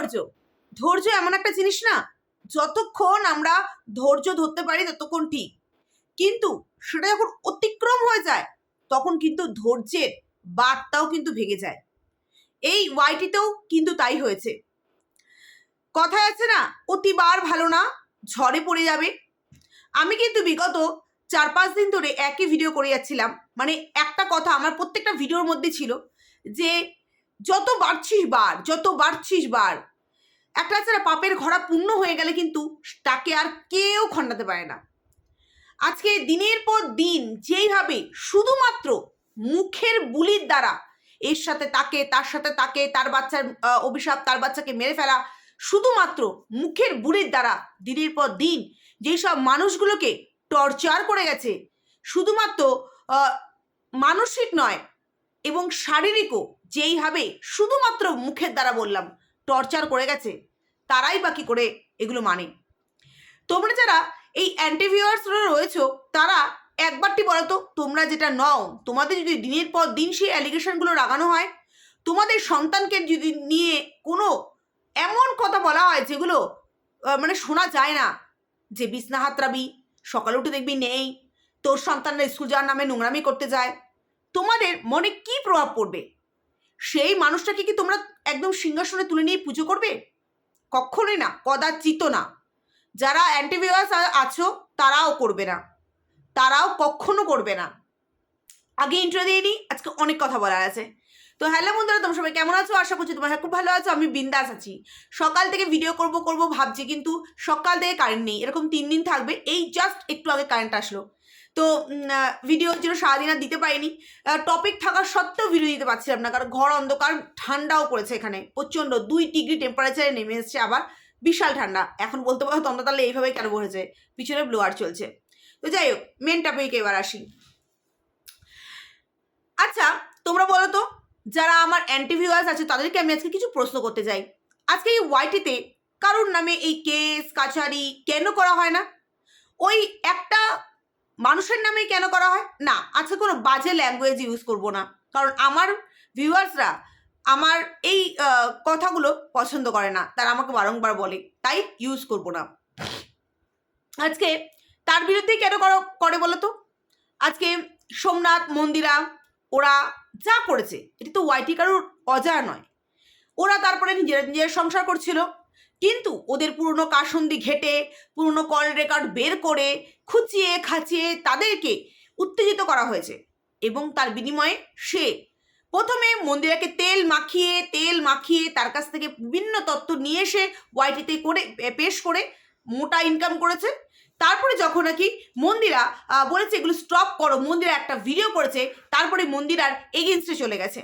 ধৈর্য। ধৈর্য এমন একটা জিনিস না, যতক্ষণ আমরা ধৈর্য ধরতে পারি ততক্ষণ ঠিক। কিন্তু সেটা যখন অতিক্রম হয়ে যায়, তখন কিন্তু ধৈর্যের বার্তাও কিন্তু ভেঙে যায়। এই ওয়াইটিতেও কিন্তু তাই হয়েছে। কথায় আছে না, অতিবার ভালো না, ঝড়ে পড়ে যাবে। আমি কিন্তু বিগত চার পাঁচ দিন ধরে একই ভিডিও করে যাচ্ছিলাম। মানে একটা কথা আমার প্রত্যেকটা ভিডিওর মধ্যে ছিল যে, যত বাড়ছিস বার, যত বাড়ছিস বার একটা আছে পাপের ঘোড়া পূর্ণ হয়ে গেলে কিন্তু তাকে আর কেউ খণ্ডাতে পারে না। আজকে দিনের পর দিন যেইভাবে শুধুমাত্র মুখের বুলির দ্বারা এর সাথে তাকে, তার সাথে তাকে, তার বাচ্চার অভিশাপ, তার বাচ্চাকে মেরে ফেলা, শুধুমাত্র মুখের বুলির দ্বারা দিনের পর দিন যেই সব মানুষগুলোকে টর্চার করে গেছে, শুধুমাত্র মানসিক নয়, এবং শারীরিকও যেইভাবে শুধুমাত্র মুখের দ্বারা বললাম টর্চার করে গেছে, তারাই বাকি করে এগুলো মানে? তোমরা যারা এই অ্যান্টিভিউয়ার্সরা রয়েছো, তারা একবারটি বলো তো, তোমরা যেটা নও, তোমাদের যদি দিনের পর দিন সেই অ্যালিগেশনগুলো লাগানো হয়, তোমাদের সন্তানকে যদি নিয়ে কোনো এমন কথা বলা হয় যেগুলো মানে শোনা যায় না, যে বিছনা হাতরাবি সকালে উঠে দেখবি নেই, তোর সন্তানরা স্কুল যাওয়ার নামে নোংরামি করতে যায়, তোমাদের মনে কি প্রভাব পড়বে? সেই মানুষটাকে কি তোমরা একদম সিংহাসনে তুলে নিয়ে পুজো করবে? কখনোই না কদাচিত না। যারা অ্যান্টিভিউয়ার্স আছো, তারাও করবে না। তারাও কখনো করবে না। আগে ইন্টারভিউ দিয়ে নিই, আজকে অনেক কথা বলার আছে। তো হ্যালো বন্ধুরা, তোমরা সবাই কেমন আছো? আশা করছি তোমরা খুব ভালো আছো। আমি বিন্দাস আছি। সকাল থেকে ভিডিও করব করব, ভাবছি কিন্তু সকাল থেকে কারেন্ট নেই। এরকম তিন দিন থাকবে। এই জাস্ট একটু আগে কারেন্ট আসলো। তো ভিডিও জন্য সারাদিন আর দিতে পারিনি। টপিক থাকার সত্ত্বেও ভিডিও দিতে পারছিলাম না, কারণ ঘর অন্ধকার, ঠান্ডাও পড়েছে এখানে। প্রচণ্ড দুই ডিগ্রি টেম্পারেচারে নেমে এসছে আবার। বিশাল ঠান্ডা। এখন বলতে পারো তোমরা তাহলে এইভাবেই কেন বসেছে? পিছনে ব্লোয়ার চলছে। তো যাই হোক মেন টপিকে এবার আসি। আচ্ছা তোমরা বলো তো যারা আমার অ্যান্টিভিউয়ার্স আছে, তাদেরকে আমি আজকে কিছু প্রশ্ন করতে চাই। আজকে এই ওয়াইটিতে কারোর নামে এই কেস কাছারি কেন করা হয় না? ওই একটা মানুষের নামেই কেন করা হয়? না, আজকে কোনো বাজে ল্যাঙ্গুয়েজ ইউজ করব না। কারণ আমার ভিউয়ার্সরা আমার এই কথাগুলো পছন্দ করে না। তারা আমাকে বারংবার বলে, তাই ইউজ করব না। আজকে তার বিরুদ্ধে কেন করো- করে বলো তো? আজকে সোমনাথ মন্দিরা ওরা যা করেছে, এটা তো ওয়াইটি কারোর অজানা নয়। ওরা তারপরে নিজেরা নিজের সংসার করছিল। কিন্তু ওদের পুরনো কাসন্দি ঘেটে, পুরনো কল রেকর্ড বের করে খুঁচিয়ে খাচিয়ে তাদেরকে উত্তেজিত করা হয়েছে এবং তার বিনিময়ে সে প্রথমে মন্দিরাকে তেল মাখিয়ে তেল মাখিয়ে তার কাছ থেকে বিভিন্ন তত্ত্ব নিয়ে এসে ওয়াইটিতে করে, পেশ করে মোটা ইনকাম করেছে। তারপরে যখন নাকি মন্দিরা বলেছে এগুলো স্টপ করো, মন্দিরা একটা ভিডিও করেছে, তারপরে মন্দিরার এগেনস্টে চলে গেছে।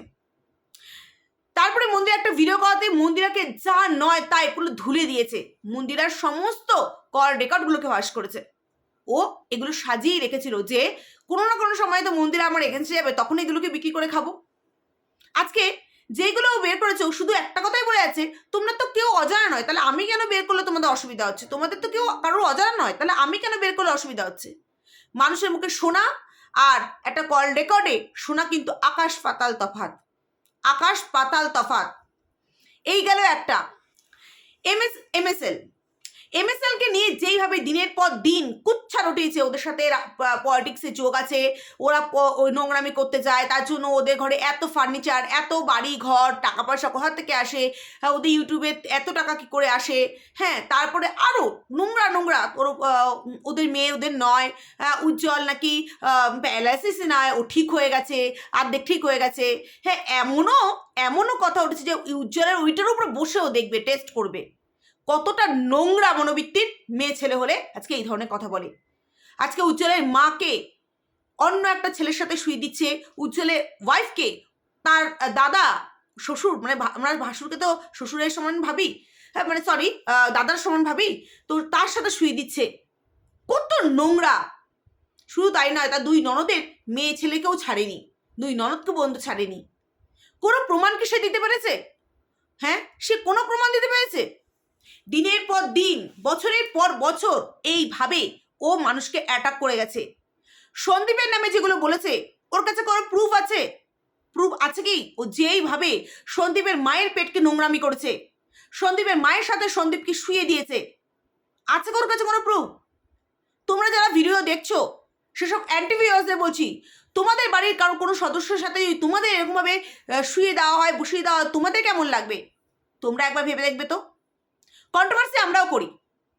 তারপরে মন্দির একটা ভিডিও করাতে মন্দিরাকে যা নয় তাই পুরো ধুলে দিয়েছে। মন্দিরার সমস্ত কল রেকর্ডগুলোকে ভাস করেছে। ও এগুলো সাজিয়ে রেখেছিল যে, কোনো না কোনো সময় তো মন্দিরে আমার এগেনস্টে যাবে, তখন এগুলোকে বিক্রি করে খাব। আজকে যেগুলো বের করেছে, ও শুধু একটা কথাই বলে আছে তোমরা তো কেউ অজানা নয়। তাহলে আমি কেন বের করলে তোমাদের অসুবিধা হচ্ছে? তোমাদের তো কেউ কারোর অজানা নয়। তাহলে আমি কেন বের করলে অসুবিধা হচ্ছে? মানুষের মুখে শোনা আর একটা কল রেকর্ডে শোনা কিন্তু আকাশ পাতাল তফাত আকাশ পাতাল তফাত এই গেল একটা। M S M S MSL এমএসএলকে নিয়ে যেইভাবে দিনের পর দিন কুচ্ছা রটিয়েছে ওদের সাথে পলিটিক্সে যোগ আছে ওরা নোংরামি করতে যায় তার জন্য ওদের ঘরে এত ফার্নিচার এত বাড়ি ঘর টাকা পয়সা কোথা থেকে আসে? হ্যাঁ, ওদের ইউটিউবে এত টাকা কি করে আসে? হ্যাঁ তারপরে আরও নোংরা নোংরা ওর ওদের মেয়ে ওদের নয় উজ্জ্বল নাকি প্যারালাইসিস নয় ও ঠিক হয়ে গেছে আর্ধেক ঠিক হয়ে গেছে। হ্যাঁ এমনও এমনও কথা উঠেছে যে উজ্জ্বলের ওইটার উপরে বসেও দেখবে টেস্ট করবে। কতটা নোংরা মনোবৃত্তির মেয়ে ছেলে হলে আজকে এই ধরনের কথা বলে। আজকে উজ্জ্বলের মাকে অন্য একটা ছেলের সাথে শুয়ে দিচ্ছে, উজ্জ্বলের ওয়াইফকে তার দাদা, শ্বশুর মানে আমরা ভাসুরকে তো শ্বশুরের সমান ভাবি হ্যাঁ মানে সরি দাদার সমান ভাবি, তো তার সাথে শুয়ে দিচ্ছে। কত নোংরা! শুধু তাই নয়, তার দুই ননদের মেয়ে ছেলেকেও ছাড়েনি, দুই ননদকে বন্ধু ছাড়েনি। কোনো প্রমাণ কি সে দিতে পেরেছে? হ্যাঁ সে কোনো প্রমাণ দিতে পেরেছে? দিনের পর দিন, বছরের পর বছর এইভাবে ও মানুষকে অ্যাটাক করে গেছে। সন্দীপের নামে যেগুলো বলেছে, ওর কাছে কোনো প্রুফ আছে? প্রুফ আছে কি? ও যেইভাবে সন্দীপের মায়ের পেটকে নোংরামি করেছে। সন্দীপের মায়ের সাথে সন্দীপকে শুয়ে দিয়েছে। আছে ওর কাছে কোনো প্রুফ তোমরা যারা ভিডিও দেখছ, সেসব অ্যান্টিভিউয়ার্সদের বলছি, তোমাদের বাড়ির কারও কোনো সদস্যের সাথে যদি তোমাদের এরকমভাবে শুয়ে দেওয়া হয়, বসিয়ে দেওয়া হয়, তোমাদের কেমন লাগবে? তোমরা একবার ভেবে দেখবে তো। কন্ট্রোভার্সি আমরাও করি।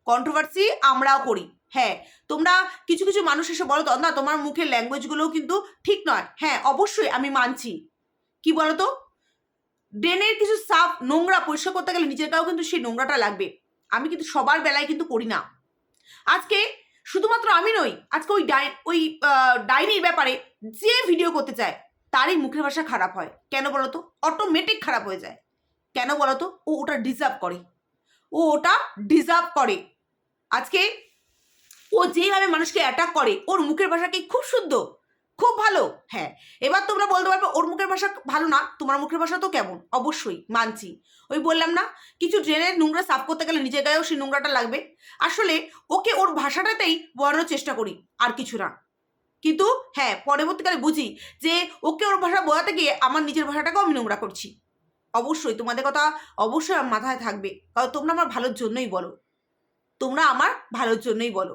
কন্ট্রোভার্সি আমরাও করি। হ্যাঁ তোমরা কিছু কিছু মানুষ এসে বলো না, তোমার মুখের ল্যাঙ্গুয়েজগুলোও কিন্তু ঠিক নয়। হ্যাঁ অবশ্যই আমি মানছি। কি বলো তো ড্রেনের কিছু সাফ নোংরা পরিষ্কার করতে গেলে নিজের গাও কিন্তু সেই নোংরাটা লাগবে। আমি কিন্তু সবার বেলায় কিন্তু করি না। আজকে শুধুমাত্র আমি নই, আজকে ওই ডাই, ওই ডাইনির ব্যাপারে যে ভিডিও করতে চায়, তারই মুখের ভাষা খারাপ হয়। কেন বলো তো অটোমেটিক খারাপ হয়ে যায়। কেন বলো তো ও ওটা ডিজার্ভ করে। ও ওটা ডিজার্ভ করে। আজকে ও যেভাবে মানুষকে অ্যাটাক করে, ওর মুখের ভাষা কি খুব শুদ্ধ? খুব ভালো। হ্যাঁ এবার তোমরা বলতে পারবে ওর মুখের ভাষা ভালো না, তোমার মুখের ভাষা তো কেমন? অবশ্যই, মানছি। ওই বললাম না, কিছু ড্রেনের নোংরা সাফ করতে গেলে নিজের গায়েও সেই নোংরাটা লাগবে। আসলে ওকে ওর ভাষাটাতেই বোঝানোর চেষ্টা করি, আর কিছু না। কিন্তু হ্যাঁ পরবর্তীকালে বুঝি যে ওকে ওর ভাষা বোঝাতে গিয়ে আমার নিজের ভাষাটাকেও আমি নোংরা করছি। অবশ্যই তোমাদের কথা অবশ্যই আমার মাথায় থাকবে। কারণ তোমরা আমার ভালোর জন্যই বলো। তোমরা আমার ভালোর জন্যই বলো।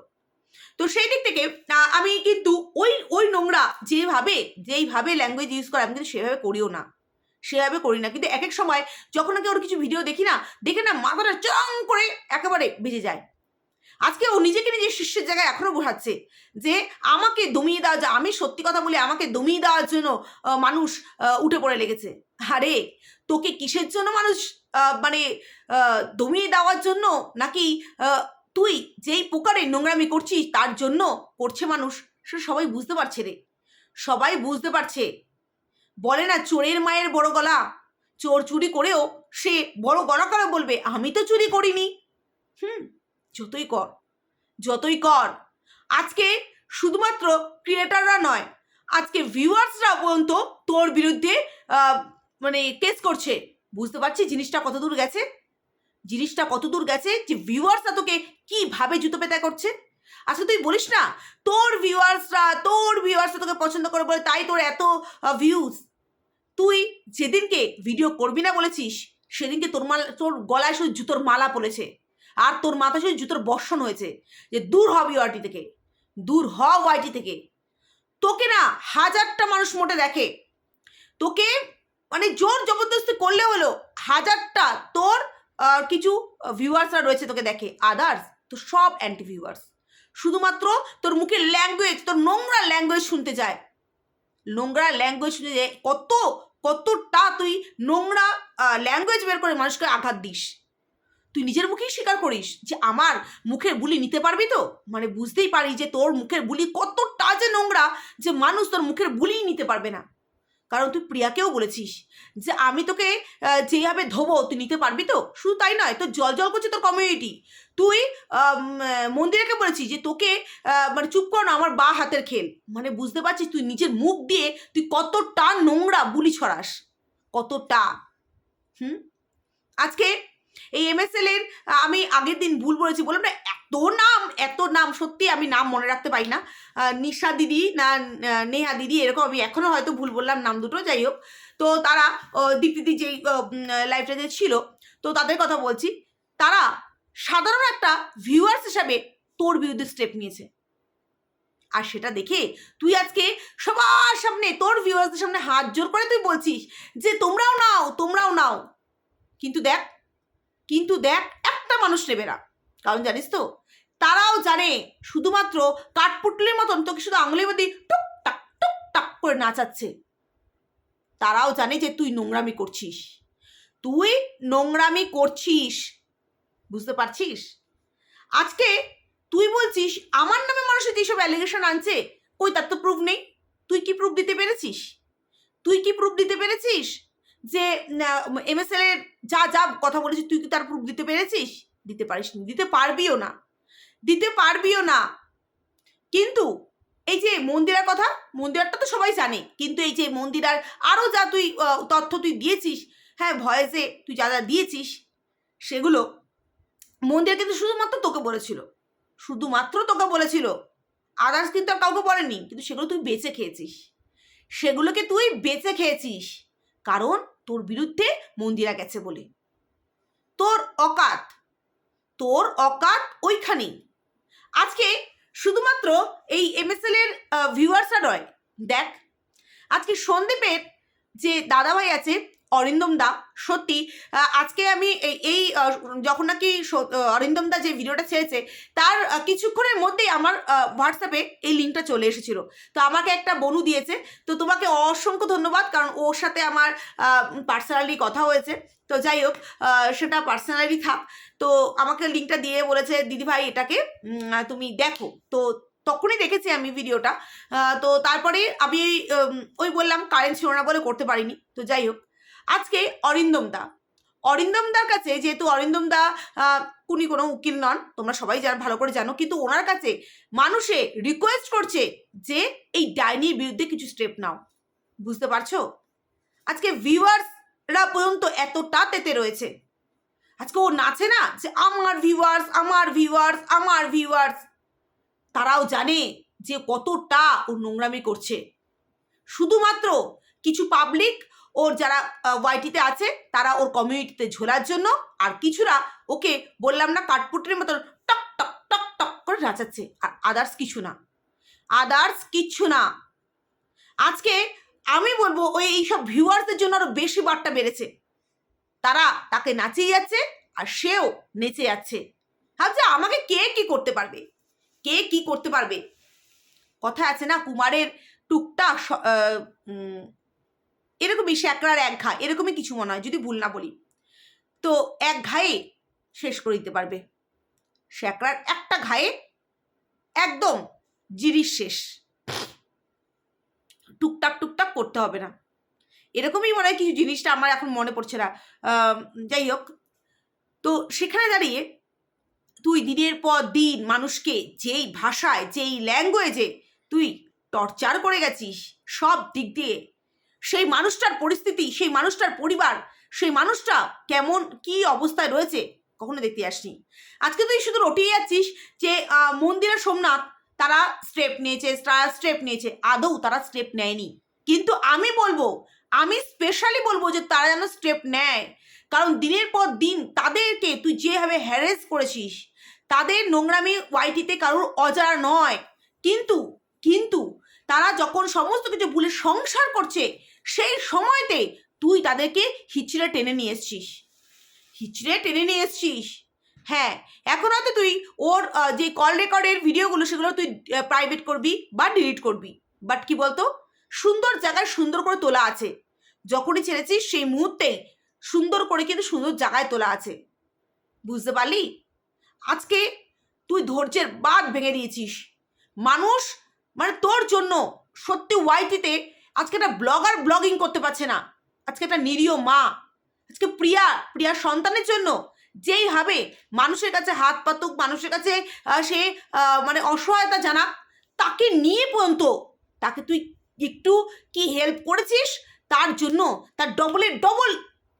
তো সেই দিক থেকে আমি কিন্তু ওই ওই নোংরা যেভাবে, যেইভাবে ল্যাঙ্গুয়েজ ইউজ করে, আমি কিন্তু সেভাবে করিও না। সেভাবে করি না। কিন্তু এক এক সময় যখন নাকি ওর কিছু ভিডিও দেখি না, দেখে না মাথাটা চং করে একেবারে বেজে যায়। আজকে ও নিজেকে নিজে শিষ্যের জায়গায় এখনও বোঝাচ্ছে যে আমাকে দমিয়ে দেওয়া যায় আমি সত্যি কথা বলি, আমাকে দমিয়ে দেওয়ার জন্য মানুষ উঠে পড়ে লেগেছে। আরে, তোকে কিসের জন্য মানুষ মানে দমিয়ে দেওয়ার জন্য নাকি তুই যেই প্রকারে নোংরামি করছিস তার জন্য করছে মানুষ? সে সবাই বুঝতে পারছে রে। সবাই বুঝতে পারছে। বলে না চোরের মায়ের বড় গলা। চোর চুরি করেও সে বড় গলা করে বলবে? আমি তো চুরি করিনি। হুম। যতই কর যতই কর। আজকে শুধুমাত্র ক্রিয়েটাররা নয়, আজকে ভিউয়ার্সরা পর্যন্ত তোর বিরুদ্ধে মানে কেস করছে। বুঝতে পারছি জিনিসটা কত দূর গেছে? জিনিসটা কত দূর গেছে যে ভিউয়ার্সরা তোকে কীভাবে জুতো পেতা করছে? আচ্ছা তুই বলিস না, তোর ভিউয়ার্সরা তোর ভিউয়ার্সরা তোকে পছন্দ করে বলে তাই তোর এত ভিউজ তুই যেদিনকে ভিডিও করবি না বলেছিস, সেদিনকে তোর মাল, তোর গলায় শুধু জুতোর মালা পড়েছে। আর তোর মাথায় শুধু জুতোর বর্ষণ হয়েছে যে দূর হ ওয়াইটি থেকে, দূর হ ওয়াইটি থেকে। তোকে না হাজারটা মানুষ মোটে দেখে। তোকে মানে জোর জবরদস্তি করলে হলো হাজারটা তোর কিছু ভিউয়ার্সরা রয়েছে তোকে দেখে। আদার্স তো সব অ্যান্টি ভিউয়ার্স শুধুমাত্র তোর মুখের ল্যাঙ্গুয়েজ তোর নোংরা ল্যাঙ্গুয়েজ শুনতে যায় নোংরা ল্যাঙ্গুয়েজ শুনতে যায় কত, কতটা তুই নোংরা ল্যাঙ্গুয়েজ বের করে মানুষকে আঘাত দিস। তুই নিজের মুখেই স্বীকার করিস যে আমার মুখের বুলি নিতে পারবি তো? মানে বুঝতেই পারি যে তোর মুখের বুলি কতটা যে নোংরা যে মানুষ তোর মুখের বুলিই নিতে পারবে না। কারণ তুই প্রিয়াকেও বলেছিস যে আমি তোকে যেভাবে ধোবো তুই নিতে পারবি তো? শুধু তাই নয়, তোর জল জল করছে তোর কমিউনিটি তুই মন্দিরাকে বলেছিস যে তোকে মানে চুপ কর না, আমার বা হাতের খেল। মানে বুঝতে পারছিস তুই নিজের মুখ দিয়ে তুই কতটা নোংরা বুলি ছড়াস। কতটা। হুম? আজকে এই এমএসএল এর, আমি আগের দিন ভুল বলেছি, বললাম না, এত নাম এত নাম, সত্যি আমি নাম মনে রাখতে পারি না। নিশা দিদি, না নেহা দিদি, এরকম আমি এখনও হয়তো ভুল বললাম নাম দুটো, যাই হোক। তো তারা দীপ্তিদি যেই লাইফটা যে ছিল, তো তাদের কথা বলছি, তারা সাধারণ একটা ভিউয়ার্স হিসাবে তোর বিরুদ্ধে স্টেপ নিয়েছে। আর সেটা দেখে তুই আজকে সবার সামনে, তোর ভিউয়ার্সদের সামনে হাত জোর করে তুই বলছিস যে তোমরাও নাও তোমরাও নাও। কিন্তু দেখ কিন্তু দেখ, একটা মানুষ নেবে না। কারণ জানিস তো, তারাও জানে শুধুমাত্র কাঠপুটলির মতন তোকে শুধু আঙুলের মধ্যে টুকটাক টুকটাক করে নাচাচ্ছে। তারাও জানে যে তুই নোংরামি করছিস। তুই নোংরামি করছিস। বুঝতে পারছিস? আজকে তুই বলছিস, আমার নামে মানুষের যেসব অ্যালিগেশন আনছে, কই তার তো প্রুফ নেই। তুই কি প্রুফ দিতে পেরেছিস? তুই কি প্রুফ দিতে পেরেছিস? যে এম এমএসএল এর যা যা কথা বলেছিস তুই কি তার প্রুফ দিতে পেরেছিস? দিতে পারিস নি দিতে পারবিও না। দিতে পারবিও না। কিন্তু এই যে মন্দিরার কথা মন্দিরটা তো সবাই জানে। কিন্তু এই যে মন্দিরার আরও যা তুই তথ্য তুই দিয়েছিস হ্যাঁ ভয়েসে তুই যা যা দিয়েছিস, সেগুলো মন্দির কিন্তু শুধুমাত্র তোকে বলেছিল। শুধুমাত্র তোকে বলেছিল। আদার্স কিন্তু আর কাউকে বলেনি। কিন্তু সেগুলো তুই বেঁচে খেয়েছিস। সেগুলোকে তুই বেঁচে খেয়েছিস। কারণ তোর বিরুদ্ধে মন্দিরা গেছে বলে। তোর অকাত তোর অকাত ওইখানেই আজকে শুধুমাত্র এই এমএসএল এর ভিউয়ার্সরা নয়, দেখ, আজকে সন্দীপের যে দাদাভাই আছে অরিন্দম দা, সত্যি আজকে আমি এই- যখন নাকি অরিন্দম দা যে ভিডিওটা ছেড়েছে, তার কিছুক্ষণের মধ্যেই আমার হোয়াটসঅ্যাপে এই লিঙ্কটা চলে এসেছিল। তো আমাকে একটা বনু দিয়েছে। তো তোমাকে অসংখ্য ধন্যবাদ, কারণ ওর সাথে আমার পার্সোনালি কথা হয়েছে। তো যাই হোক সেটা পার্সোনালি থাক। তো আমাকে লিঙ্কটা দিয়ে বলেছে দিদিভাই এটাকে তুমি দেখো। তো তখনই দেখেছি আমি ভিডিওটা। তো তারপরে আমি ওই বললাম কারেন্ট ছিল না বলে করতে পারিনি। তো যাই হোক আজকে অরিন্দম দা। অরিন্দম দার কাছে যেহেতু অরিন্দম দা উনি কোনো উকিল নন, তোমরা সবাই যারা ভালো করে জানো, কিন্তু ওনার কাছে মানুষে রিকোয়েস্ট করছে যে এই ডাইনির বিরুদ্ধে কিছু স্টেপ নাও। বুঝতে পারছ? আজকে ভিউয়ার্সরা পর্যন্ত এতটা তেতে রয়েছে। আজকে ও নাচে না যে আমার ভিউয়ার্স আমার ভিউয়ার্স আমার ভিউয়ার্স তারাও জানে যে কতটা ও নোংরামি করছে। শুধুমাত্র কিছু পাবলিক ওর যারা ওয়াইটিতে আছে তারা ওর কমিউনিটিতে ঝোলার জন্য আর কিছুরা ওকে বললাম না কাঠপুটের মতন টক টক টক টক করে নাচাচ্ছে আর আদার্স কিছু না। আদার্স কিচ্ছু না। আজকে আমি বলব ওই এইসব ভিউয়ার্সদের জন্য আরও বেশি বারটা বেড়েছে। তারা তাকে নাচিয়ে যাচ্ছে আর সেও নেচে যাচ্ছে। ভাবছে আমাকে কে কি করতে পারবে? কে কি করতে পারবে? কথা আছে না কুমারের উম, এরকমই শ্যাকরার এক ঘা, এরকমই কিছু মনে হয়, যদি ভুল না বলি। তো এক ঘায়ে শেষ করে দিতে পারবে। সে শ্যাকরার একটা ঘায়ে একদম জিরিস শেষ। টুকটাক টুকটাক করতে হবে না। এরকমই মনে হয় কিছু জিনিসটা আমার এখন মনে পড়ছে না। যাই হোক। তো সেখানে দাঁড়িয়ে তুই দিনের পর দিন মানুষকে যেই ভাষায়, যেই ল্যাঙ্গুয়েজে তুই টর্চার করে গেছিস, সব দিক দিয়ে সেই মানুষটার পরিস্থিতি সেই মানুষটার পরিবার সেই মানুষটা কেমন কি অবস্থায় রয়েছে কখনো দেখতে আসনি। আজকে তুই শুধু রটিয়ে যাচ্ছিস যে আহ, মন্দিরের সোমনাথ তারা স্টেপ নিয়েছে স্টেপ নিয়েছে আদৌ তারা স্টেপ নেয়নি। কিন্তু আমি বলব আমি স্পেশালি বলব যে তারা যেন স্টেপ নেয়। কারণ দিনের পর দিন তাদেরকে তুই যেভাবে হ্যারেস করেছিস তাদের নোংরামি ওয়াইটিতে কারোর অজানা নয়। কিন্তু কিন্তু তারা যখন সমস্ত কিছু ভুলে সংসার করছে সেই সময়তে তুই তাদেরকে হিচড়ে টেনে নিয়ে এসছিস। হিচড়ে টেনে নিয়ে এসছিস? হ্যাঁ এখন হয়তো তুই ওর যে কল রেকর্ডের ভিডিওগুলো সেগুলো তুই প্রাইভেট করবি বা ডিলিট করবি। বাট কি বলতো? সুন্দর জায়গায় সুন্দর করে তোলা আছে। যখনই ছেড়েছিস সেই মুহূর্তেই সুন্দর করে কিন্তু সুন্দর জায়গায় তোলা আছে। বুঝতে পারলি? আজকে তুই ধৈর্যের বাদ ভেঙে দিয়েছিস। মানুষ মানে তোর জন্য সত্যি ওয়াইটিতে আজকে একটা ব্লগার ব্লগিং করতে পারছে না। আজকে একটা নিরীহ মা। আজকে প্রিয়া, প্রিয়ার সন্তানের জন্য যেইভাবে মানুষের কাছে হাত পাতুক, মানুষের কাছে সে মানে অসহায়তা জানাক, তাকে নিয়ে পর্যন্ত তাকে তুই একটু কি হেল্প করেছিস? তার জন্য তার ডবলের ডবল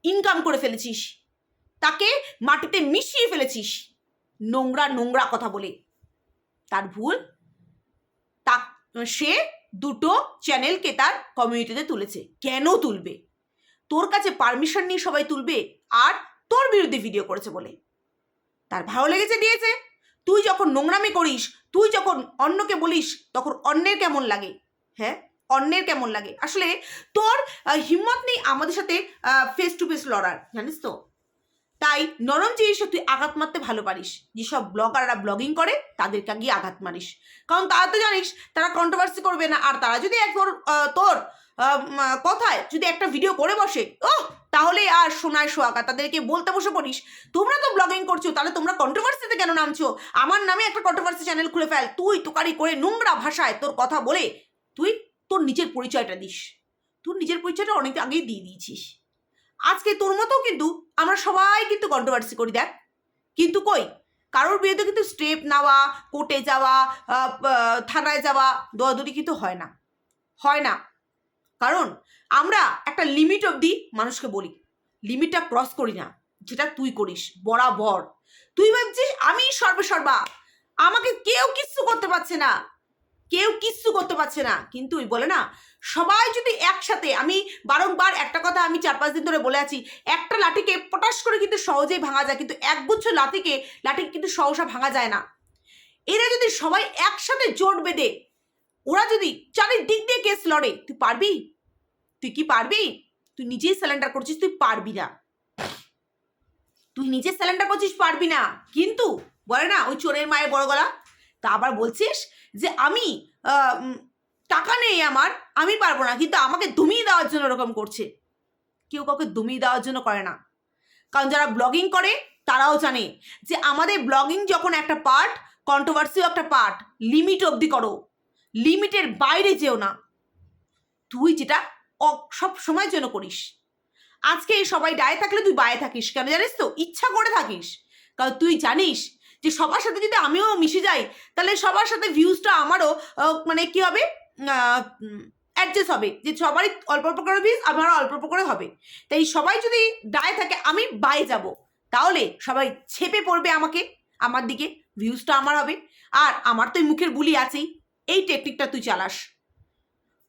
ইনকাম করে ফেলেছিস। তাকে মাটিতে মিশিয়ে ফেলেছিস। নোংরা নোংরা কথা বলে। তার ভুল। তা, সে দুটো চ্যানেলকে তার কমিউনিটিতে তুলেছে। কেন তুলবে? তোর কাছে পারমিশন নিয়ে সবাই তুলবে আর তোর বিরুদ্ধে ভিডিও করেছে বলে। তার ভালো লেগেছে দিয়েছে। তুই যখন নোংরামি করিস, তুই যখন অন্যকে বলিস, তখন অন্যের কেমন লাগে? হ্যাঁ অন্যের কেমন লাগে? আসলে তোর হিম্মত নেই আমাদের সাথে ফেস টু ফেস লড়ার, জানিস তো? তাই নরম জিনিসে তুই আঘাত মারতে ভালো পারিস। যেসব ব্লগাররা ব্লগিং করে, তাদেরকে গিয়ে আঘাত মারিস। কারণ তারা তো জানিস, তারা কন্ট্রোভার্সি করবে না। আর তারা যদি একবার তোর কথায় যদি একটা ভিডিও করে বসে ও তাহলে আর শোনায় সোয়াকা তাদেরকে বলতে বসে পড়িস। তোমরা তো ব্লগিং করছ, তাহলে তোমরা কন্ট্রোভার্সিতে কেন নামছো? আমার নামে একটা কন্ট্রোভার্সি চ্যানেল খুলে ফেল। তুই তোকারি করে নোংরা ভাষায় তোর কথা বলে, তুই তোর নিজের পরিচয়টা দিস। তোর নিজের পরিচয়টা অনেক আগেই দিয়ে দিয়েছিস। আজকে তোর মতো কিন্তু আমরা সবাই কিন্তু কন্ট্রোভার্সি করি, দেখ। কিন্তু কই? কারোর বিরুদ্ধে কিন্তু স্টেপ নেওয়া কোর্টে যাওয়া থানায় যাওয়া দৌড়াদৌড়ি কিন্তু হয় না। হয় না। কারণ আমরা একটা লিমিট অবধি মানুষকে বলি। লিমিটটা ক্রস করি না। যেটা তুই করিস, বরাবর। তুই ভাবছিস, আমি সর্বে সর্বা আমাকে কেউ কিচ্ছু করতে পারছে না। কেউ কিচ্ছু করতে পারছে না। কিন্তু ওই বলে না, সবাই যদি একসাথে, আমি বারংবার একটা কথা আমি চার পাঁচ দিন ধরে বলে আছি, একটা লাঠিকে পটাশ করে কিন্তু সহজেই ভাঙা যায়, কিন্তু একগুচ্ছ লাঠিকে লাঠিকে কিন্তু সহসা ভাঙা যায় না। এরা যদি সবাই একসাথে জোট বেঁধে, ওরা যদি চারিদিক দিয়ে কেস লড়ে, তুই পারবি? তুই কি পারবি? তুই নিজেই স্যালেন্ডার করছিস, তুই পারবি না। তুই নিজে স্যালেন্ডার করছিস, পারবি না। কিন্তু, বলে না, ওই চোরের মায়ের বড় গলা তা আবার বলছিস যে আমি টাকা নেই আমার, আমি পারব না, কিন্তু আমাকে দমিয়ে দেওয়ার জন্য এরকম করছে। কেউ কাউকে দমিয়ে দেওয়ার জন্য করে না। কারণ যারা ব্লগিং করে, তারাও জানে যে আমাদের ব্লগিং যখন একটা পার্ট কন্ট্রোভার্সিও একটা পার্ট লিমিট অবধি করো। লিমিটের বাইরে যেও না। তুই যেটা সব সময়ের জন্য করিস। আজকে সবাই ডায়ে থাকলে তুই বায়ে থাকিস কেন জানিস তো? ইচ্ছা করে থাকিস। কারণ তুই জানিস যে সবার সাথে যদি আমিও মিশে যাই, তাহলে সবার সাথে ভিউজটা আমারও মানে কি হবে? অ্যাডজাস্ট হবে। যে সবারই অল্প অল্প করে ভিউজ আমারও অল্প অল্প করে হবে। তাই সবাই যদি ডায়ে থাকে, আমি বায়ে যাব। তাহলে সবাই ছেপে পড়বে আমাকে, আমার দিকে ভিউজটা আমার হবে। আর আমার তো মুখের বুলি আছেই। এই টেকনিকটা তুই চালাস।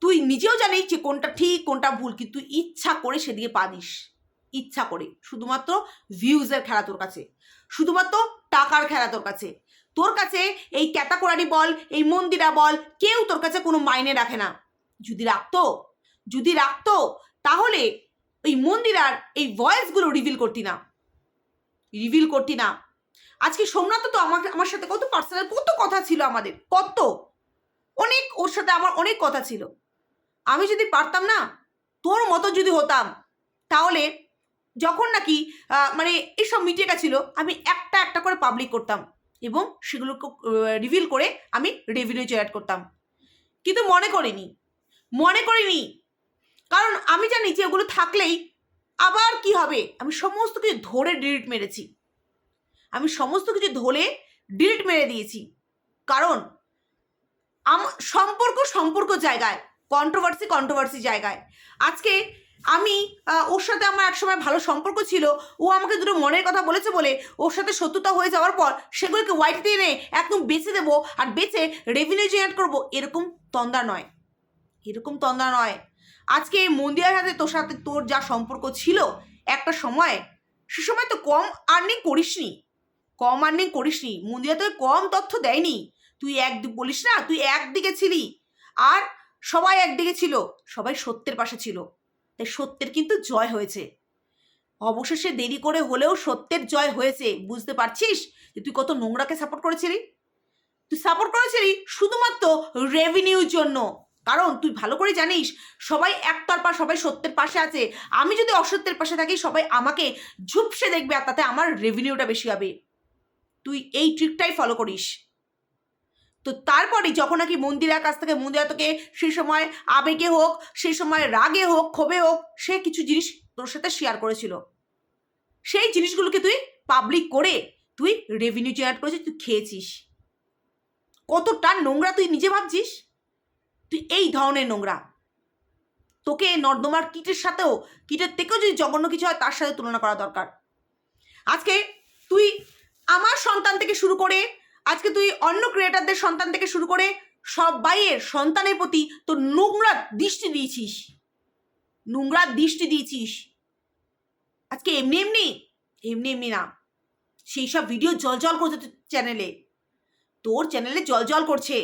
তুই নিজেও জানিস যে কোনটা ঠিক, কোনটা ভুল, কিন্তু ইচ্ছা করে সেদিকে পা দিস। ইচ্ছা করে। শুধুমাত্র ভিউজের খেলা তোর কাছে। শুধুমাত্র টাকার খেলা তোর কাছে। তোর কাছে এই ক্যাটাকোরারি বল, এই মন্দিরা বল, কেউ তোর কাছে কোনো মাইনে রাখে না। যদি রাখতো যদি রাখতো, তাহলে ওই মন্দিরার এই ভয়েসগুলো রিভিল করতি না। রিভিল করতি না। আজকে সোমনাথ তো আমাকে, আমার সাথে কত পার্সোনাল কত কথা ছিল আমাদের, কত। অনেক ওর সাথে আমার অনেক কথা ছিল। আমি যদি পারতাম না, তোর মতো যদি হতাম, তাহলে যখন নাকি মানে এইসব মিটিয়ে গেছিল আমি একটা একটা করে পাবলিক করতাম এবং সেগুলোকে রিভিল করে আমি রেভিনিউ জেনারেট করতাম। কিন্তু মনে করিনি মনে করিনি। কারণ আমি জানি যে ওগুলো থাকলেই আবার কি হবে? আমি সমস্ত কিছু ধরে ডিলিট মেরেছি। আমি সমস্ত কিছু ধরে ডিলিট মেরে দিয়েছি। কারণ সম্পর্ক সম্পর্ক জায়গায় কন্ট্রোভার্সি কন্ট্রোভার্সি জায়গায়। আজকে আমি ওর সাথে আমার এক সময় ভালো সম্পর্ক ছিল, ও আমাকে দুটো মনের কথা বলেছে বলে ওর সাথে শত্রুতা হয়ে যাওয়ার পর সেগুলোকে হোয়াইট দিয়ে এনে একদম বেছে দেবো আর বেচে রেভিনিউ জেনারেট করব। এরকম তন্দা নয়। এরকম তন্দা নয়। আজকে এই মন্দিরার হাতে তোর সাথে তোর যা সম্পর্ক ছিল, একটা সময়, সে সময় তো কম আর্নিং করিসনি। কম আর্নিং করিসনি। মন্দিরা তোকে কম তথ্য দেয়নি। তুই এক বলিস না, তুই একদিকে ছিলি। আর সবাই একদিকে ছিল, সবাই সত্যের পাশে ছিল। তাই সত্যের কিন্তু জয় হয়েছে। অবশেষে দেরি করে হলেও সত্যের জয় হয়েছে, বুঝতে পারছিস? যে তুই কত নোংরাকে সাপোর্ট করেছিলি? তুই সাপোর্ট করেছিলি শুধুমাত্র রেভিনিউর জন্য। কারণ তুই ভালো করে জানিস, সবাই একতরফা সবাই সত্যের পাশে আছে। আমি যদি অসত্যের পাশে থাকি, সবাই আমাকে ঝুপসে দেখবে আর তাতে আমার রেভিনিউটা বেশি হবে। তুই এই ট্রিকটাই ফলো করিস। তো তারপরে যখন নাকি মন্দিরার কাছ থেকে মন্দিরা তোকে সেই সময় আবেগে হোক, সেই সময় রাগে হোক, ক্ষোভে হোক, সে কিছু জিনিস তোর সাথে শেয়ার করেছিল। সেই জিনিসগুলোকে তুই পাবলিক করে তুই রেভিনিউ জেনারেট করেছিস, তুই খেয়েছিস। কতটা নোংরা তুই নিজে ভাবছিস? তুই এই ধরনের নোংরা। তোকে নর্দমার কিটের সাথেও, কিটের থেকেও যদি জঘন্য কিছু হয়, তার সাথে তুলনা করা দরকার। আজকে তুই আমার সন্তান থেকে শুরু করে আজকে তুই অন্য ক্রিয়েটারদের সন্তান থেকে শুরু করে সবাইয়ের সন্তানের প্রতি তোর নোংরা দৃষ্টি দিয়েছিস। নোংরা দৃষ্টি দিয়েছিস। আজকে এমনি এমনি এমনি এমনি না, সেই সব ভিডিও জল জল করছে তোর চ্যানেলে তোর চ্যানেলে জল জল করছে।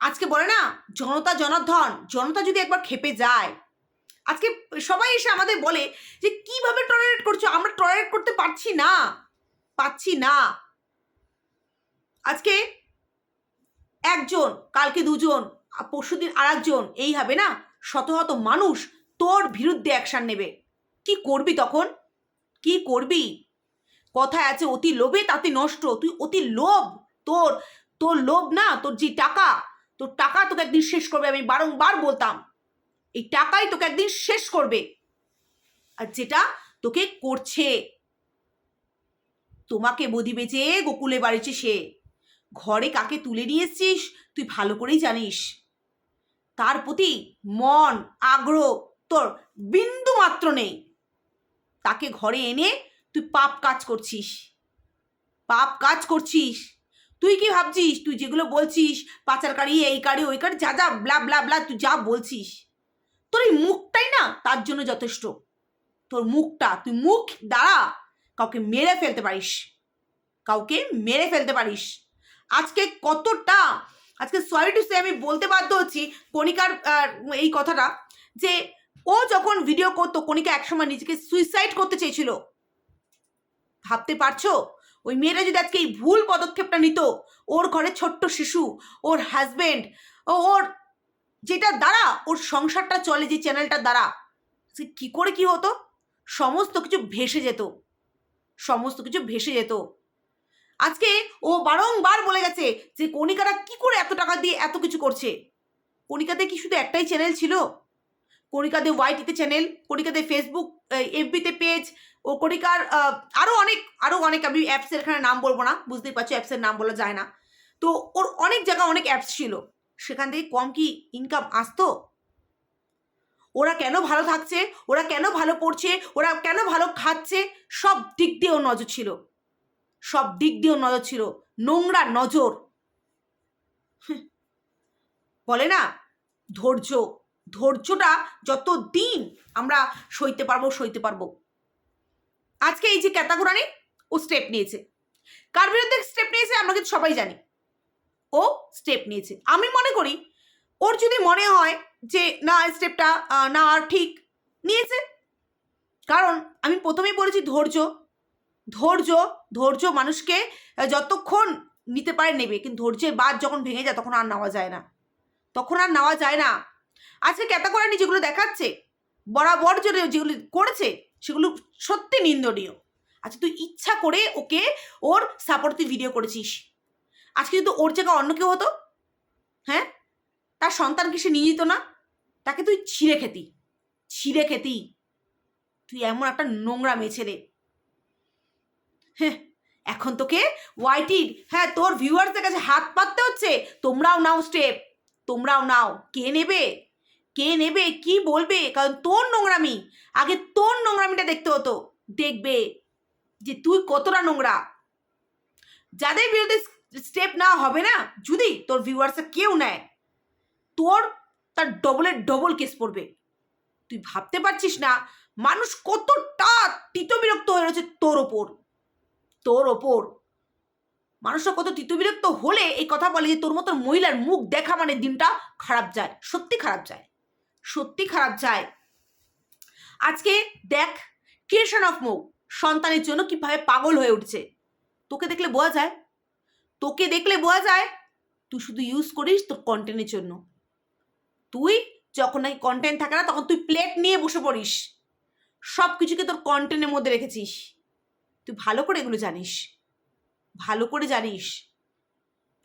আজকে বলে না, জনতা জনার্ধন জনতা যদি একবার খেপে যায়, আজকে সবাই এসে আমাদের বলে যে, কীভাবে টলারেট করছ? আমরা টলারেট করতে পারছি না, পাচ্ছি না। আজকে একজন, কালকে দুজন পরশুদিন আর একজন এই হবে না? শত শত মানুষ তোর বিরুদ্ধে অ্যাকশন নেবে। কি করবি তখন? কি করবি? কথায় আছে, অতি লোভে তাতে নষ্ট। তুই অতি লোভ। তোর তোর লোভ না, তোর যে টাকা, তোর টাকা তোকে একদিন শেষ করবে, আমি বারংবার বলতাম। এই টাকাই তোকে একদিন শেষ করবে। আর যেটা তোকে করছে, তোমাকে বদিবে যে গোকুলে বাড়িছে সে। ঘরে কাকে তুলে নিয়ে এসছিস? তুই ভালো করেই জানিস। তার প্রতি মন, আগ্রহ তোর বিন্দু মাত্র নেই। তাকে ঘরে এনে তুই পাপ কাজ করছিস। পাপ কাজ করছিস। তুই কি ভাবছিস? তুই যেগুলো বলছিস, পাচার কারি, এই কারি, ওই কারি, যা যা, ব্লা ব্লা ব্লা, তুই যা বলছিস। তোর এই মুখটাই না তার জন্য যথেষ্ট। তোর মুখটা, তুই মুখ দ্বারা কাউকে মেরে ফেলতে পারিস। কাউকে মেরে ফেলতে পারিস। আজকে কতটা, আজকে সরি টু সে আমি বলতে বাধ্য হচ্ছি কণিকার এই কথাটা যে ও যখন ভিডিও করতো, কণিকা একসময় নিজেকে সুইসাইড করতে চেয়েছিল। ভাবতে পারছ? ওই মেয়েরা যদি আজকে এই ভুল পদক্ষেপটা নিত, ওর ঘরে ছোট্ট শিশু, ওর হাজবেন্ড ও, ওর যেটা দ্বারা ওর সংসারটা চলে, যে চ্যানেলটার দ্বারা, সে কী করে কি হতো? সমস্ত কিছু ভেসে যেত। সমস্ত কিছু ভেসে যেত। আজকে ও বারংবার বলে গেছে যে কণিকারা কি করে এত টাকা দিয়ে এত কিছু করছে? কণিকাতে কি শুধু একটাই চ্যানেল ছিল? কণিকাতে ওয়াইটিতে চ্যানেল কণিকাতে ফেসবুক এফবিতে পেজ ও কণিকার আরও অনেক আরও অনেক, আমি অ্যাপসের এখানে নাম বলব না, বুঝতেই পারছ অ্যাপসের নাম বলা যায় না। তো ওর অনেক জায়গায় অনেক অ্যাপস ছিল। সেখান থেকে কম কি ইনকাম আসতো? ওরা কেন ভালো থাকছে? ওরা কেন ভালো পড়ছে? ওরা কেন ভালো খাচ্ছে? সব দিক দিয়ে ওর নজর ছিল। সব দিক দিয়েও নজর ছিল, নোংরা নজর। বলে না, ধৈর্য, ধৈর্যটা যত দিন আমরা সইতে পারব সইতে পারব। আজকে এই যে ক্যাতাগোরানি, ও স্টেপ নিয়েছে। কার বিরুদ্ধে স্টেপ নিয়েছে, আমরা কিন্তু সবাই জানি। ও স্টেপ নিয়েছে। আমি মনে করি, ওর যদি মনে হয় যে, না স্টেপটা না ঠিক, নিয়েছে। কারণ আমি প্রথমেই বলেছি ধৈর্য ধৈর্য ধৈর্য মানুষকে যতক্ষণ নিতে পারে নেবে, কিন্তু ধৈর্যের বাদ যখন ভেঙে যায়, তখন আর নেওয়া যায় না। তখন আর নেওয়া যায় না। আজকে ক্যাতাগোরানি যেগুলো দেখাচ্ছে, বরাবর যেগুলো করেছে, সেগুলো সত্যি নিন্দনীয়। আচ্ছা তুই ইচ্ছা করে ওকে ওর সাপোর্ট ভিডিও করেছিস। আজকে যদি ওর জায়গায় অন্য কেউ হতো হ্যাঁ? তার সন্তানকে সে নিয়ে যেত না, তাকে তুই ছিঁড়ে খেতি। ছিঁড়ে খেতি। তুই এমন একটা নোংরা মেয়ে ছেলে। হ্যাঁ এখন তোকে ওয়াইটির হ্যাঁ তোর ভিউয়ার্সদের কাছে হাত পাততে হচ্ছে। তোমরাও নাও স্টেপ তোমরাও নাও। কে নেবে? কে নেবে? কি বলবে? কারণ তোর নোংরামি, আগে তোর নোংরামিটা দেখতে হতো। দেখবে যে তুই কতটা নোংরা। যাদের বিরুদ্ধে স্টেপ না হবে না, যদি তোর ভিউয়ার্সে কেউ নেয়, তোর তার ডবলের ডবল কেস পড়বে। তুই ভাবতে পারছিস না, মানুষ কতটা তিত বিরক্ত হয়ে রয়েছে তোর ওপর। তোর ওপর। মানুষরা কত তিত বিরক্ত হলে এই কথা বলে যে তোর মতো মহিলার মুখ দেখা মানে দিনটা খারাপ যায়, সত্যি খারাপ যায়। সত্যি খারাপ যায়। আজকে দেখ ক্রিয়েশন অফ মুখ সন্তানের জন্য কীভাবে পাগল হয়ে উঠছে। তোকে দেখলে বোঝা যায়। তোকে দেখলে বোঝা যায়, তুই শুধু ইউজ করিস তোর কন্টেন্টের জন্য। তুই যখন নাকি কন্টেন্ট থাকে না, তখন তুই প্লেট নিয়ে বসে পড়িস। সব কিছুকে তোর কন্টেন্টের মধ্যে রেখেছিস। তুই ভালো করে এগুলো জানিস। ভালো করে জানিস।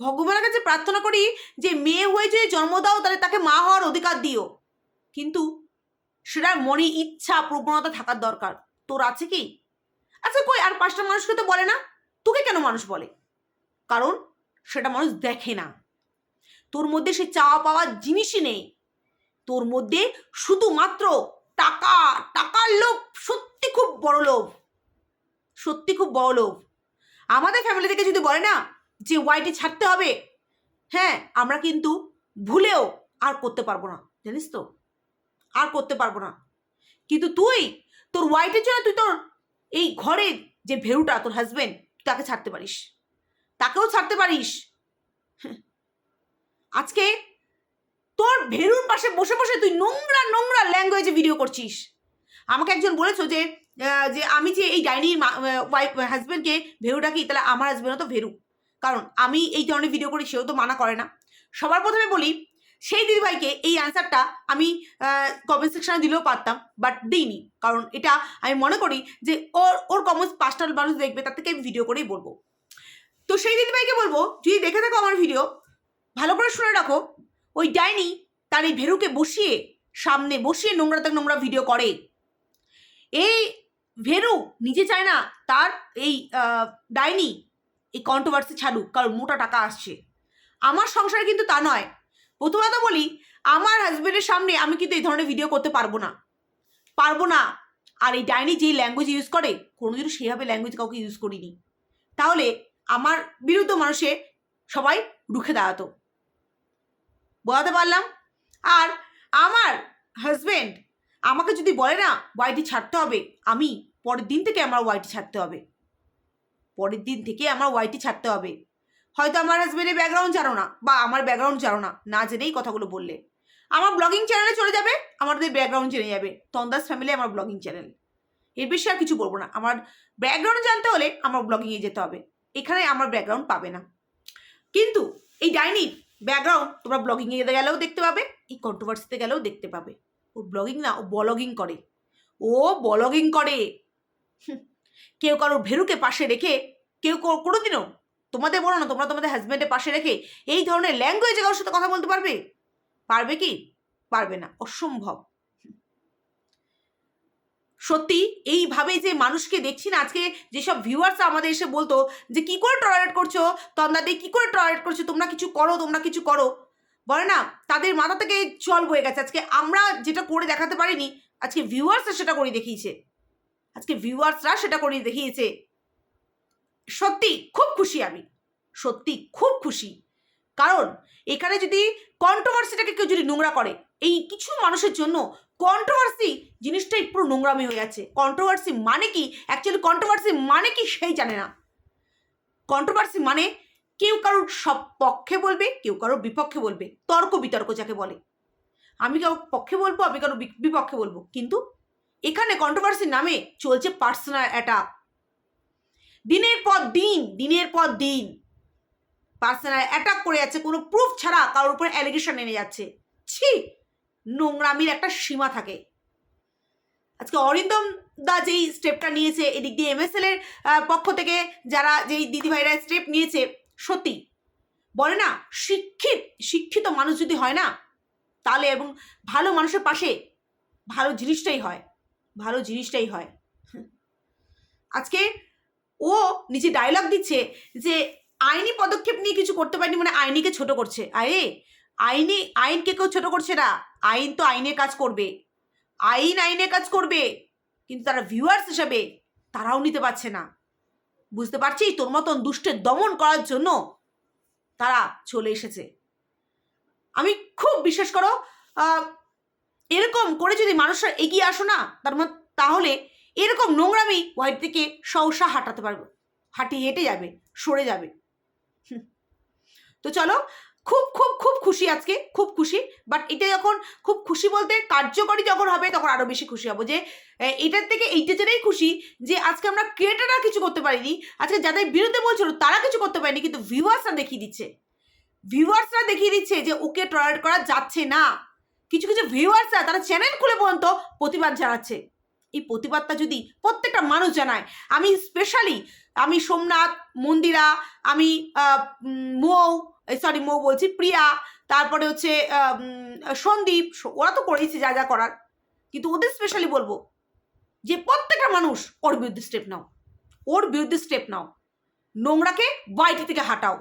ভগবানের কাছে প্রার্থনা করি যে মেয়ে হয়ে যদি জন্ম দাও তাহলে তাকে মা হওয়ার অধিকার দিও। কিন্তু সেটা মনে ইচ্ছা, প্রবণতা থাকার দরকার। তোর আছে কি? আচ্ছা কই, আর পাঁচটা মানুষকে তো বলে না? তোকে কেন মানুষ বলে? কারণ সেটা মানুষ দেখে না। তোর মধ্যে সে চাওয়া পাওয়ার জিনিসই নেই। তোর মধ্যে শুধুমাত্র টাকা, টাকার লোভ সত্যি খুব বড় লোভ। সত্যি খুব বড় লোভ। আমাদের ফ্যামিলি থেকে যদি বলে না যে ওয়াইটি ছাড়তে হবে হ্যাঁ আমরা কিন্তু ভুলেও আর করতে পারব না। জানিস তো? আর করতে পারব না। কিন্তু তুই, তোর ওয়াইটের জন্য তুই তোর এই ঘরের যে ভেরুটা, তোর হাজব্যান্ড তাকে ছাড়তে পারিস। তাকেও ছাড়তে পারিস। হ্যাঁ। আজকে তোর ভেরুর পাশে বসে বসে তুই নোংরা নোংরা ল্যাঙ্গুয়েজে ভিডিও করছিস। আমাকে একজন বলেছ যে যে আমি যে এই ডাইনির ওয়াইফ হাজব্যান্ডকে ভেরু ডাকি, তাহলে আমার হাজব্যান্ডও তো ভেরু। কারণ আমি এই ধরনের ভিডিও করি, সেও তো মানা করে না। সবার প্রথমে বলি, সেই দিদিভাইকে এই অ্যান্সারটা আমি কমেন্ট সেকশনে দিলেও পারতাম বাট দিইনি। কারণ এটা আমি মনে করি যে ওর ওর কমেন্টস পাঁচটা মানুষ দেখবে, তার থেকে আমি ভিডিও করেই বলব। তো সেই দিদিভাইকে বলব, যদি দেখে থাকো আমার ভিডিও ভালো করে শুনে রাখো, ওই ডাইনি তার এই ভেরুকে বসিয়ে, সামনে বসিয়ে নোংরাতে নোংরা ভিডিও করে। এই ভেরু নিজে চায় না, তার এই ডাইনি এই কন্ট্রোভার্সি ছাড়ুক কারণ মোটা টাকা আসছে। আমার সংসারে কিন্তু তা নয়। প্রথম কথা বলি, আমার হাজবেন্ডের সামনে আমি কিন্তু এই ধরনের ভিডিও করতে পারব না। পারব না। আর এই ডাইনি যেই ল্যাঙ্গুয়েজ ইউজ করে, কোনোদিনও সেইভাবে ল্যাঙ্গুয়েজ কাউকে ইউজ করিনি। তাহলে আমার বিরুদ্ধ মানুষে সবাই রুখে দাঁড়াতো। বোঝাতে পারলাম? আর আমার হাজবেন্ড আমাকে যদি বলে না ওয়াইটি ছাড়তে হবে, আমি পরের দিন থেকে আমার ওয়াইটি ছাড়তে হবে। পরের দিন থেকে আমার ওয়াইটি ছাড়তে হবে। হয়তো আমার হাজবেন্ডের ব্যাকগ্রাউন্ড জানো না, বা আমার ব্যাকগ্রাউন্ড জানো না না জেনেই কথাগুলো বললে। আমার ব্লগিং চ্যানেলে চলে যাবে, আমাদের ব্যাকগ্রাউন্ড জেনে যাবে। তন্দাস ফ্যামিলি আমার ব্লগিং চ্যানেল এর বেশি আর কিছু বলব না। আমার ব্যাকগ্রাউন্ড জানতে হলে আমার ব্লগিংয়ে যেতে হবে। এখানে আমার ব্যাকগ্রাউন্ড পাবে না। কিন্তু এই ডাইনির ব্যাকগ্রাউন্ড তোমরা ব্লগিংয়ে গেলেও দেখতে পাবে, এই কন্ট্রোভার্সিতে গেলেও দেখতে পাবে। ও ব্লগিং না, ও বলগিং করে। ও বলগিং করে। কেউ কারোর ভেরুকে পাশে রেখে, কেউ কোনোদিনও তোমাদের বলো না, তোমরা তোমাদের হাজব্যান্ডের পাশে রেখে এই ধরনের ল্যাঙ্গুয়েজে কারোর সাথে কথা বলতে পারবে? পারবে কি? পারবে না, অসম্ভব। সত্যি এইভাবে যে মানুষকে দেখছি না, আজকে যেসব ভিউয়ার্স আমাদের এসে বলতো যে, কি করে টয়লেট করছ? তন্দাতে কি করে টয়লেট করছ? তোমরা কিছু করো, তোমরা কিছু করো। বলে না, তাদের মাথা থেকে জল বয়ে গেছে। আজকে আমরা যেটা করে দেখাতে পারিনি, আজকে ভিউয়ার্সরা সেটা করে দেখিয়েছে। আজকে ভিউয়ার্সরা সেটা করে দেখিয়েছে। সত্যি খুব খুশি আমি। সত্যি খুব খুশি। কারণ এখানে যদি কন্ট্রোভার্সিটাকে কেউ যদি নোংরা করে, এই কিছু মানুষের জন্য কন্ট্রোভার্সি জিনিসটাই পুরো নোংরামি হয়ে যাচ্ছে। কন্ট্রোভার্সি মানে কি? অ্যাকচুয়ালি কন্ট্রোভার্সি মানে কি? সেই জানে না। কন্ট্রোভার্সি মানে কেউ কারোর সব পক্ষে বলবে, কেউ কারোর বিপক্ষে বলবে। তর্ক বিতর্ক যাকে বলে। আমি কারও পক্ষে বলব, আমি কারোর বি- বিপক্ষে বলব। কিন্তু এখানে কন্ট্রোভার্সির নামে চলছে পার্সোনাল অ্যাটাক দিনের পর দিন, দিনের পর দিন পার্সোনাল অ্যাটাক করে যাচ্ছে, কোনো প্রুফ ছাড়া কারোর উপরে অ্যালিগেশন এনে যাচ্ছে। ছি, নোংরামির একটা সীমা থাকে। আজকে অরিন্দম দা যেই স্টেপটা নিয়েছে, এদিক দিয়ে এমএসএল এর পক্ষ থেকে যারা যেই দিদিভাইরা স্টেপ নিয়েছে সত্যি। বলে না, শিক্ষিত শিক্ষিত মানুষ যদি হয় না, তাহলে এবং ভালো মানুষের পাশে ভালো জিনিসটাই হয়, ভালো জিনিসটাই হয়। আজকে ও নিজে ডায়লগ দিচ্ছে যে, আইনি পদক্ষেপ নিয়ে কিছু করতে পারেনি মানে আইনিকে ছোট করছে। আরে, আইনি, আইনকে কেউ ছোট করছে না। আইন তো আইনের কাজ করবে। আইন আইনের কাজ করবে। কিন্তু তারা ভিউয়ার্স হিসাবে তারাও নিতে পারছে না। বুঝতে পারছি তোর মতন দুষ্টের দমন করার জন্য তারা চলে এসেছে। আমি খুব বিশ্বাস করো এরকম করে যদি মানুষরা এগিয়ে আসো না, তার তাহলে এরকম নোংরামি হোয়াইট থেকে সহসা হাঁটাতে পারবে। হাঁটি হেঁটে যাবে, সরে যাবে। তো চলো খুব খুব খুব খুশি আজকে, খুব খুশি। বাট এটা যখন খুব খুশি বলতে কার্যকরী যখন হবে, তখন আরও বেশি খুশি হব যে এটার থেকে এইটা জেনেই খুশি যে, আজকে আমরা ক্রিয়েটাররা কিছু করতে পারিনি। আজকে যাদের বিরুদ্ধে বলছিল, তারা কিছু করতে পারেনি, কিন্তু ভিউয়ার্সরা দেখিয়ে দিচ্ছে। ভিউয়ার্সরা দেখিয়ে দিচ্ছে যে, ওকে টলারেট করা যাচ্ছে না। কিছু কিছু ভিউয়ার্সরা তারা চ্যানেল খুলে পর্যন্ত প্রতিবাদ জানাচ্ছে। এই প্রতিবাদটা যদি প্রত্যেকটা মানুষ জানায়, আমি স্পেশালি আমি সোমনাথ, মন্দিরা, আমি মৌ সরি মৌ বলছি, প্রিয়া, তারপরে হচ্ছে সন্দীপ ওরা তো করেইছে যা যা করার। কিন্তু ওদের স্পেশালি বলব যে প্রত্যেকটা মানুষ ওর বিরুদ্ধে স্টেপ নাও। ওর বিরুদ্ধে স্টেপ নাও। নোংরাকে বাইটি থেকে হাঁটাও।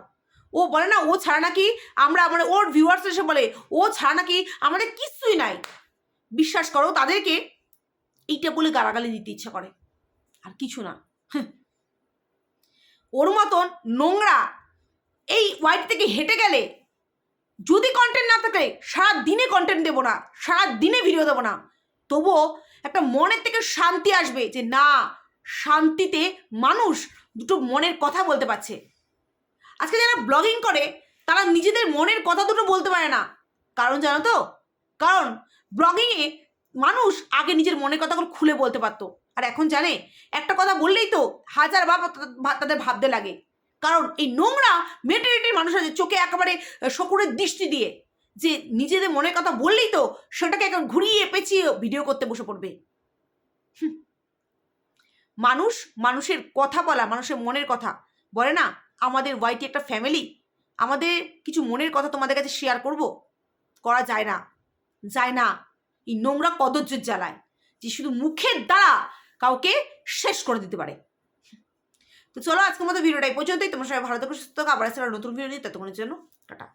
ও বলে না, ও ছাড়া নাকি আমরা মানে ওর ভিউয়ার্স এসে বলে, ও ছাড়া নাকি আমাদের কিচ্ছুই নাই। বিশ্বাস করো, তাদেরকে এইটা বলে গালাগালি দিতে ইচ্ছা করে। আর কিছু না। হ্যাঁ। ওর মতন নোংরা এই ওয়াইট থেকে হেঁটে গেলে যদি কন্টেন্ট না থাকে, সারা দিনে কন্টেন্ট দেবো না, সারা দিনে ভিডিও দেবো না। তবুও একটা মনের থেকে শান্তি আসবে যে না, শান্তিতে মানুষ দুটো মনের কথা বলতে পারছে। আজকে যারা ব্লগিং করে, তারা নিজেদের মনের কথা দুটো বলতে পারে না। কারণ জানো তো? কারণ ব্লগিংয়ে মানুষ আগে নিজের মনের কথাগুলো খুলে বলতে পারতো। আর এখন জানে, একটা কথা বললেই তো হাজার ভাব তাদের ভাবতে লাগে। কারণ এই নোংরা মেটারিটির মানুষ আছে চোখে একেবারে শকুরের দৃষ্টি দিয়ে যে নিজেদের মনের কথা বললেই তো সেটাকে এখন ঘুরিয়ে পেঁচিয়ে ভিডিও করতে বসে পড়বে। মানুষ মানুষের কথা বলা, মানুষের মনের কথা বলে না, আমাদের ওয়াইটি একটা ফ্যামিলি আমাদের কিছু মনের কথা তোমাদের কাছে শেয়ার করব? করা যায় না যায় না। এই নোংরা কদর্যের জ্বালায়, যে শুধু মুখের দ্বারা কাউকে শেষ করে দিতে পারে। তো চলো আজকের মতো ভিডিওটাই পর্যন্তই। তোমার সবাই ভালো থেকো, সুস্থ থাকো। আবার আসলে নতুন ভিডিও নিয়ে ততক্ষণের জন্য টাটা।